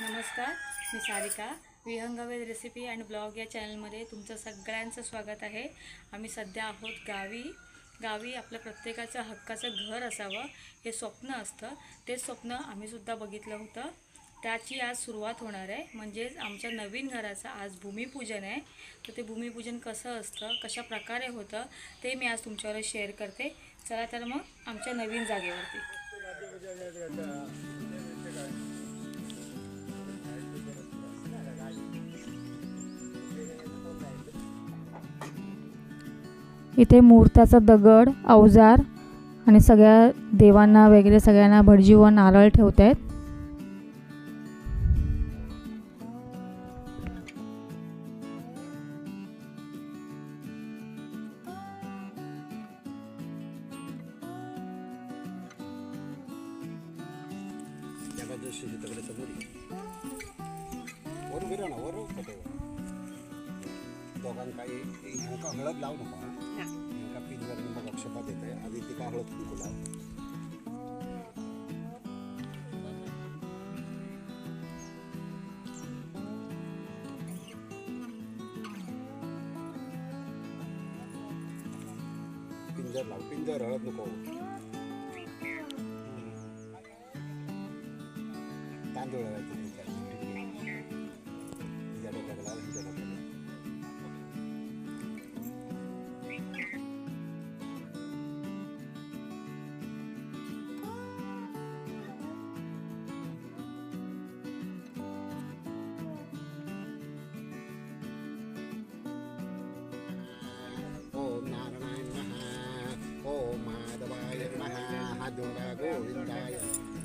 नमस्कार मी सारिका. विहंगावेद रेसिपी अँड ब्लॉग या चॅनलमध्ये तुमचं सगळ्यांचं स्वागत आहे. आम्ही सध्या आहोत गावी. गावी आपल्या प्रत्येकाचं हक्काचं घर असावं हे स्वप्न असतं. ते स्वप्न आम्हीसुद्धा बघितलं होतं. त्याची आज सुरुवात होणार आहे. म्हणजेच आमच्या नवीन घराचं आज भूमिपूजन आहे. तर ते भूमिपूजन कसं असतं कशा प्रकारे होतं ते मी आज तुमच्यावर शेअर करते. चला तर मग आमच्या नवीन जागेवरती. इथे मूर्त्याचा दगड अवजार आणि सगळ्या देवांना वगैरे सगळ्यांना भटजी व नारळ ठेवत आहेत वर उभी राहा ना वर फोटोवर दोघांना काही ह्यांका हळद लावू नका ह्यांका पिंजर मग अक्षपात येत आहे आधी तिका हळद कुंकू लाव पिंजर लाव पिंजर हळद नको तांदूळ लावायचे हादोरा गोविंदाय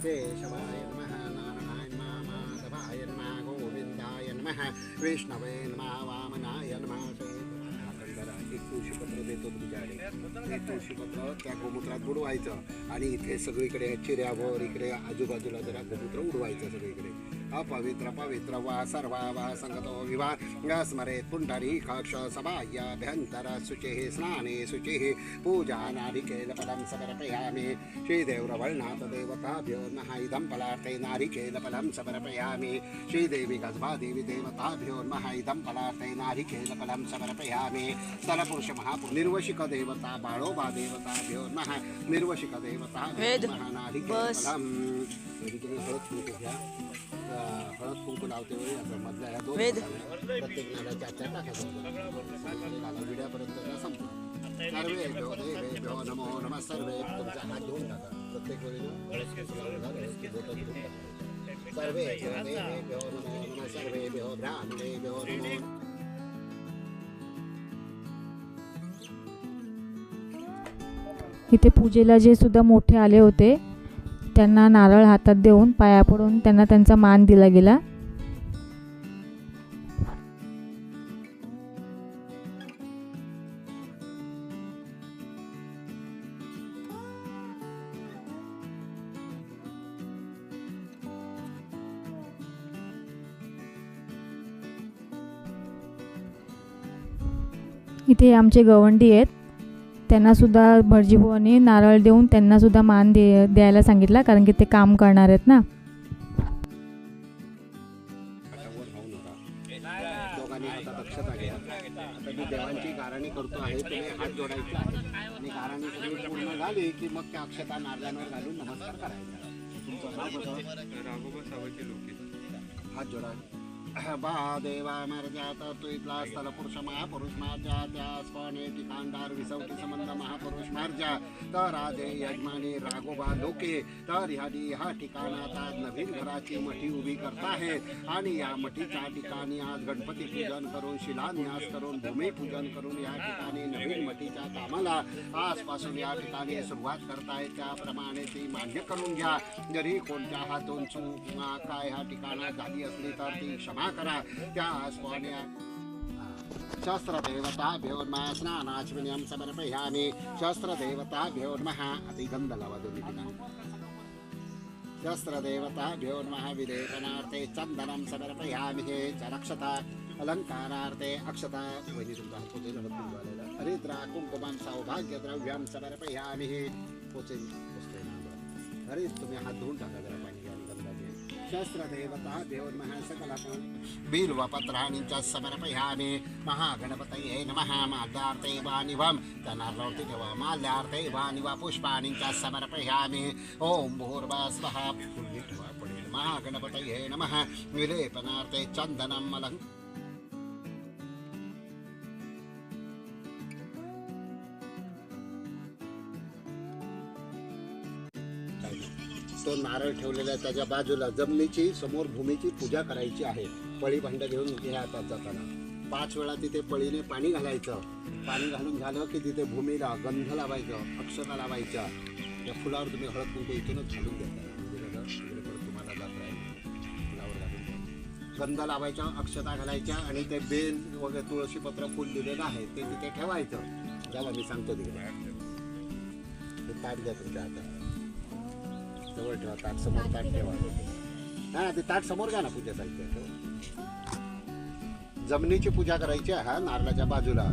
केशवाय नमः। नारायण नमः। माधवाय नमः। गोविंदाय नमः। विष्णवे नमः। वामनाय नमः। करा एक तुळशीपत्र देतो तुझ्याकडे तुळशीपत्र त्या गोमूत्रात बुडवायचं आणि इथे सगळीकडे चिऱ्यावर इकडे आजूबाजूला जरा गोमूत्र उडवायचं सगळीकडे अपवित्र पवित्र वा सर्वा वा संगतो विवाह स्मरे पुंडरी कक्ष सभायाभ्यंतर शुचिः स्नाने शुचिः पूजानारिकेलफलं समर्पयामि। श्रीदेवरवर्णात् देवताभ्यो नः इदं फलार्थे नारिकेलफलं समर्पयामि। श्रीदेवी गजभादेवी देवताभ्यो नः इदं फलार्थे नारिकेलफलं समर्पयामि। स्थलपुरुष महापुरुष निर्वशिक देवता बाळोबा देवताभ्यो नः निर्वशिक देवता नः नारिकेलफलं तरी तुम्ही हळद कुंकू लावते मधल्या ह्या दोन प्रत्येक टाकायचं विड्यापर्यंत संपलं. सर्वे भ्यो नमो नमः सर्वे. तुमचा हात धुवून टाका. प्रत्येक. सर्वे भ्यो नमो नमः सर्वेभ्यो ब्राह्मणेभ्यो नमो. इथे पूजेला जे सुद्धा मोठे आले होते त्यांना नारळ हातात देऊन पाया पडून त्यांना त्यांचा मान दिला गेला. इथे आमचे गवंडी आहेत. त्यांनासुद्धा सुद्धा नारळ देऊन त्यांनासुद्धा मान दे द्यायला सांगितला कारण की ते काम करणार आहेत ना. करतो आहे तुम्ही हात जोडायचे आणि गाराणी सगळी पूर्ण झाली की मग त्या अक्षता नारळांवर घालून नमस्कार करायचा तुमचं नाव हात जोडा इथला पुरुष महापुरुष मार्जा त्या ठिकाणदार संबंध महापुरुष मार्जा तर यजमानी लोके तर ह्यानी ह्या ठिकाणात आज नवीन घराची मठी उभी आणि या मठीच्या ठिकाणी आज गणपती पूजन करून शिलान्यास करून भूमिपूजन करून या ठिकाणी नवीन मठीच्या कामाला आजपासून या ठिकाणी सुरुवात करताय त्याप्रमाणे ती मान्य करून घ्या. जरी कोणत्या हातून चूक काय ह्या ठिकाणात झाली असली तर ती क्षमा करा त्या स्वान्या शस्त्रदेवताभ्यो नमः स्नानाश्विन्यं समर्पयामि। शस्त्रदेवता नमः अतिगन्ध लावा दोन्ही ठिकाणी शस्त्रदेवताभ्यो विलेपनार्थे चन्दनं समर्पयामि हे च रक्षता अलङ्कारार्थे अक्षता। हरिद्रा कुङ्कुमं सौभाग्यद्रव्यं समर्पयामि हे। पोचेल पोचतोय तुम्ही हात धुवून टाका जरा पाणी घ्या आणि गंधाचे देवन्मः सकलपं बिल्वपत्राणि च समर्पयामि। महागणपतये नमः माल्यार्थे वा निवं तनार्लौति वा माल्यार्थे वा निवा पुष्पाणि च समर्पयामि। ॐ भूर्वा स्वः पुण्यत्वा पडेल महागणपतये नमः। विलेपनार्थे चन्दनम् अलङ् तो नारळ ठेवलेला आहे त्याच्या बाजूला. जमिनीची समोर भूमीची पूजा करायची आहे. पळी भांड घेऊन या हातात जाताना. पाच वेळा तिथे पळीने पाणी घालायचं. पाणी घालून झालं की तिथे भूमीला गंध लावायचं अक्षता लावायच्या. त्या फुलावर तुम्ही हळद कुंकू इथूनच घालून देता. तुम्हाला जात राहील फुलावर घालून गंध लावायच्या अक्षता घालायच्या आणि ते बेल वगैरे तुळशी पत्र फुल दिलेलं आहे ते तिथे ठेवायचं. त्याला मी सांगतो तिकडे. ताट द्या तुमच्या हातात. जवळ ठेवा ताट समोर ताट ठेवा. हा ते ताट समोर घ्या ना पूजा साहित्य ठेवा. जमिनीची पूजा करायची आहे हा नारळाच्या बाजूला.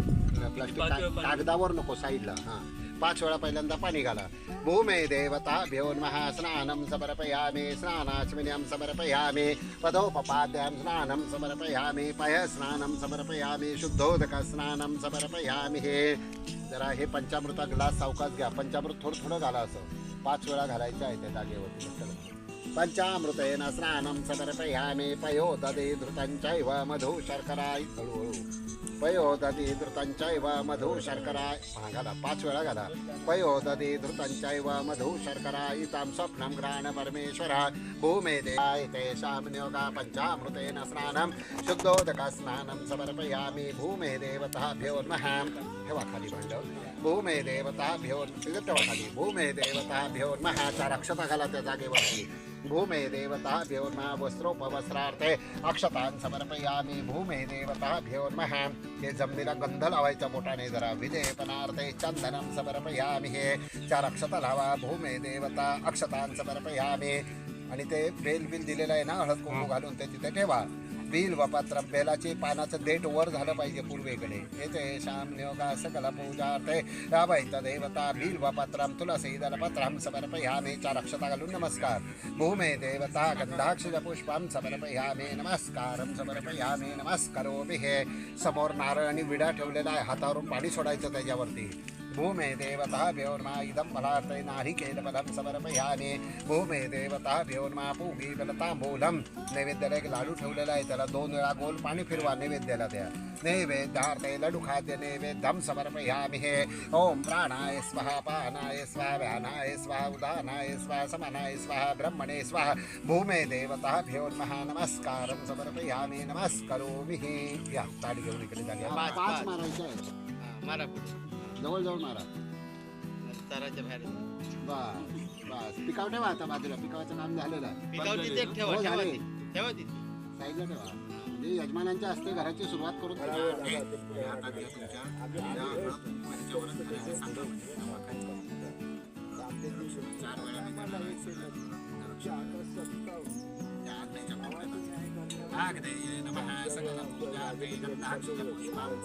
प्लास्टिक कागदावर नको साईडला. हा. पाच वेळा पहिल्यांदा पाणी घाला. भूमे देवता भेऊन महा स्नानं समर्पयामि स्नानाचमिन्यं समर्पयामि पदोपपाद्यां स्नानं समर्पयामि पय स्नानं समर्पयामि शुद्धोदक स्नानं समर्पयामि हे. जरा हे पंचामृता ग्लास सावकाश घ्या. पंचामृत थोडं थोडं घाला असं. पाच वेळा घालायचं आहे त्या जागेवरती चला. पंचामृतेन स्नानं समर्पयामि पयोदधि धृतञ्चैव मधु शर्करा हळूहळू पयोदधि धृतञ्चैव मधु शर्करा हा घाला पाच वेळा घाला. पयोदधि धृतञ्चैव मधु शर्करा इतां स्वप्नं ग्राण परमेश्वरा. भूमे देवाय नियोगा पञ्चामृतेन स्नानं. शुद्धोदका स्नानं समर्पयामि भूमे देवताभ्यो नमः। ठेवा खाली भांड भूमे देवताभ्यो तिथे ठेवा खाली. भूमे देवताभ्यो नमः. चार अक्षता घाला त्या जागेवरती भूमे देवताभ्यो नमः वस्त्रोपवस्त्रार्थे अक्षतान् समर्पयामि भूमे देवताभ्यो नमः। हे जमिनीला गंध लावायचा बोटाने जरा विलेपनार्थे चंदनं समर्पयामि हे। चार अक्षता लावा भूमे देवता अक्षतान् समर्पयामि। आणि ते बेल बिल दिलेलं आहे ना हळद कुंकू घालून ते तिथे ठेवा। बिल बाबा पत्र बेलाचे पानाचं देठ वर झालं पाहिजे पूर्वेकडे. येते श्याम नियोगा सकला पूजा ते. रावैत देवता बिल व पत्रम तुलसी दल ह्या समर्पयामि चार अक्षता घालून नमस्कार. भूमे देवता गंधाक्षर पुष्पम समर्पयामि नमस्कारम समर्पयामि नमस्कारोमि हे. समोर नारळ आणि विडा ठेवलेला आहे हातावरून पाणी सोडायचं त्याच्यावरती. भूमे देवता भ्योर्मा इदं फलार्थे नारिकेलफलं समर्पयामि। भूमे देवता भ्योर्मा पूगी तांबूलम नैवेद्याला एक लाडू ठेवलेला आहे त्याला दोन वेळा गोल पाणी फिरवा नैवेद्याला द्या। नैवेद्यार्थे लडू खाद्य नैवेद्यम समर्पयामि हे। ओम प्राणाय स्वाहा पानाय स्वाहा व्यानाय स्वाहा उदानाय स्वाहा समानाय स्वाहा ब्रह्मणे स्वाहा। भूमे देवता भ्योर्मः नमस्कारं समर्पयामि नमस्करोमि हे। या ताडी घेऊन इकडे झाली पाच, पाच. पाच. मारायचे आहेत. मारा पुढे. जवळ जवळ मारा. ताराच्या बाहेर. बस बस. पिकाव ठेवा आता बाजूला. पिकावाचं काम झालेलं आहे. पिकावर तिथे एक ठेवा हो, ठेवा झाले. तिथे. ठेवा तिथे साईडला ठेवा. म्हणजे यजमानांच्या हस्ते घराची सुरुवात करून. हे, हे म्हणजे. चार. आग्नेये नमः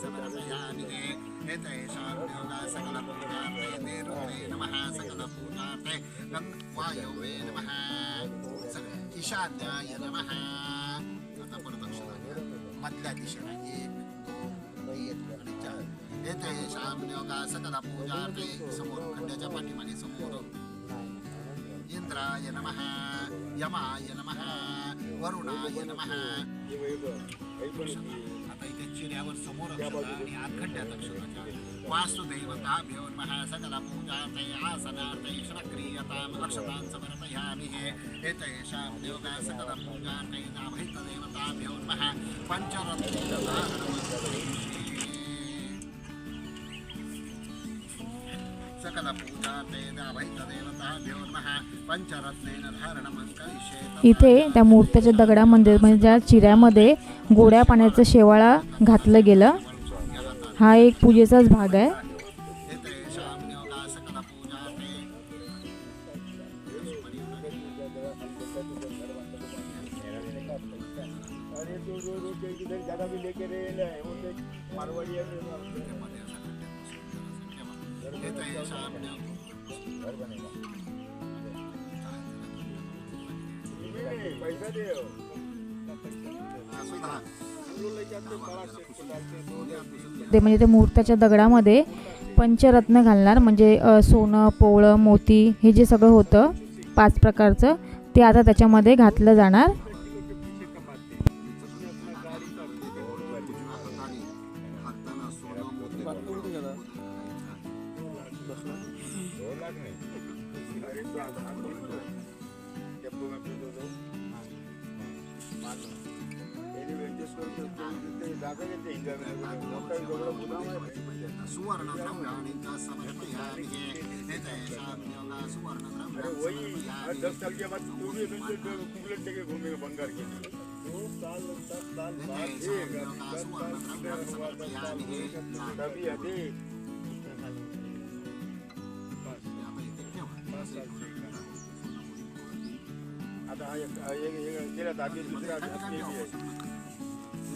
समर्पयामि ते. एतेषां योगा सकलपूजार्थे निरुक्ते नमः सकलपूजार्थे गङ्- वायवे नमः स- ईशान्याय नमः आता परत अक्षरा घ्या. मधल्या दिशेला एक दोन तीन आणि आता इथे चिऱ्यावर समोर अक्षता आणि आखंड्यात अक्षता वासुदेवताभ्यो नमः सकल पूजार्थे आसनार्थे श्रक्रियताम् अक्षतान् समर्पयामि हे एतेषां योगा सकल पूजार्थे नाभैतदेवताभ्यो नमः सकल पूजार्थे नाभैतदेवताभ्यो इथे त्या मूर्त्याच्या दगडामध्ये म्हणजे ज्या चिऱ्यामध्ये गोड्या पाण्याचा शेवाळा घातलं गेलं हा एक पूजेचाच भाग आहे. मारवाडी पैसा ते म्हणजे ते मुहूर्ताच्या दगडामध्ये पंचरत्न घालणार म्हणजे सोनं पोळं मोती हे जे सगळं होतं पाच प्रकारचं ते आता त्याच्यामध्ये घातलं जाणार. सुवर्णद्रव्याणि च समर्पयामि एतेषां योगा सुवर्णद्रव्याणि समर्पयामि दस साल के बाद तू भी कुबलेट लेके घूमेगा बंगाल के दो साल दस साल बाद सुवर्णद्रव्याणि समर्पयामि तभी अभी आता हा एक- हा एक- तर आधी दुसरा आधी आहे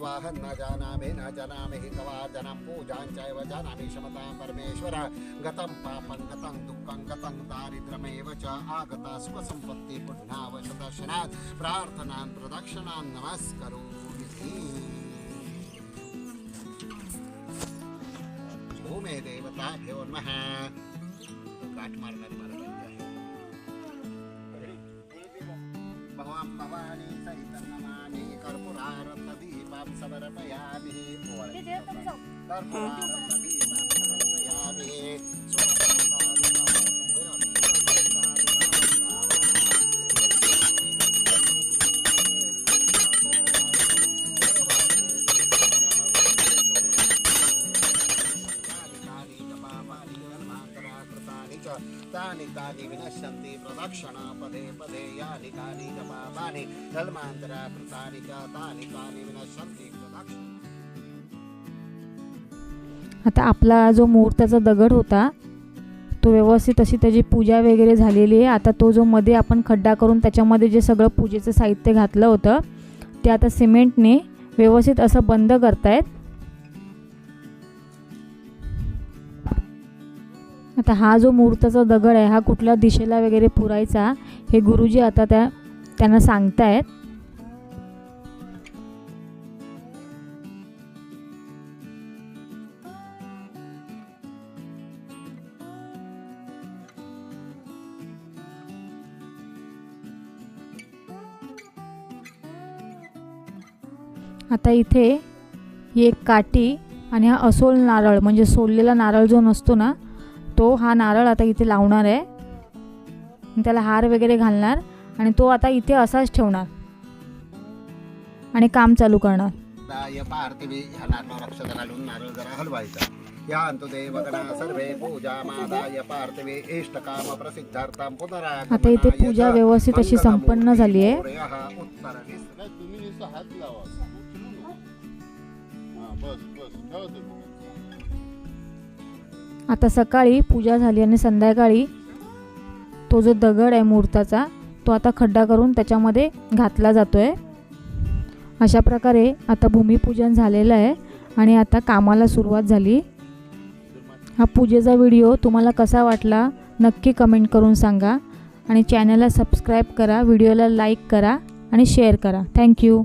आवाहन न जानामि न जनामि हि तवा जनं पूजाञ्चैव जानामि क्षमतां परमेश्वर। गतं पापं गतं दुःखं गतं दारिद्र्यमेव च आगता सुखसम्पत्ति पुण्यावशदर्शनात् प्रार्थनां प्रदक्षिणां नमस्करोमि। भूमे देवताभ्यो नमः। गाठ मारणारी भवानी सहितं नमः। तानि तानि विनश्यन्ति प्रदक्षिणा पदे पदे यानि कानि च पापानि जन्मान्तरा कृतानि च तानि आता आपला जो मुहूर्ताचा दगड होता तो व्यवस्थित अशी त्याची पूजा वगैरे झालेली आहे. आता तो जो मध्ये आपण खड्डा करून त्याच्यामध्ये जे सगळं पूजेचं साहित्य घातलं होतं ते आता सिमेंटने व्यवस्थित असं बंद करतायत. आता हा जो मुहूर्ताचा दगड आहे हा कुठल्या दिशेला वगैरे पुरायचा हे गुरुजी आता त्या त्यांना सांगतायत. आता इथे ही एक काठी आणि हा असोल नारळ म्हणजे सोललेला नारळ जो नसतो ना तो हा नारळ आता इथे लावणार आहे. त्याला हार वगैरे घालणार. आणि तो आता इथे असाच ठेवणार. आणि काम चालू करणार. दाय पार्थिवी ह्या नारळ अक्षत घालून नारळ जरा हलवायचा. या अंतु देवगणा सर्वे पूजा मादाय पार्थिवी इष्टकाम प्रसिद्धार्थम पुनरा आता इथे पूजा व्यवस्थित अशी संपन्न झाली आहे उत्तर नाही, तुम्ही नुसतं हात लावा हा बस बस ठेवा तुम्ही आता सकाळी पूजा झाली आणि संध्याकाळी तो जो दगड आहे मुहूर्ताचा तो आता खड्डा करून त्याच्यामध्ये घातला जातो आहे अशा प्रकारे आता भूमिपूजन झालेलं आहे आणि आता कामाला सुरुवात झाली. हा पूजेचा व्हिडिओ तुम्हाला कसा वाटला नक्की कमेंट करून सांगा आणि चॅनलला सबस्क्राईब करा व्हिडिओला लाईक करा आणि शेअर करा. थँक्यू.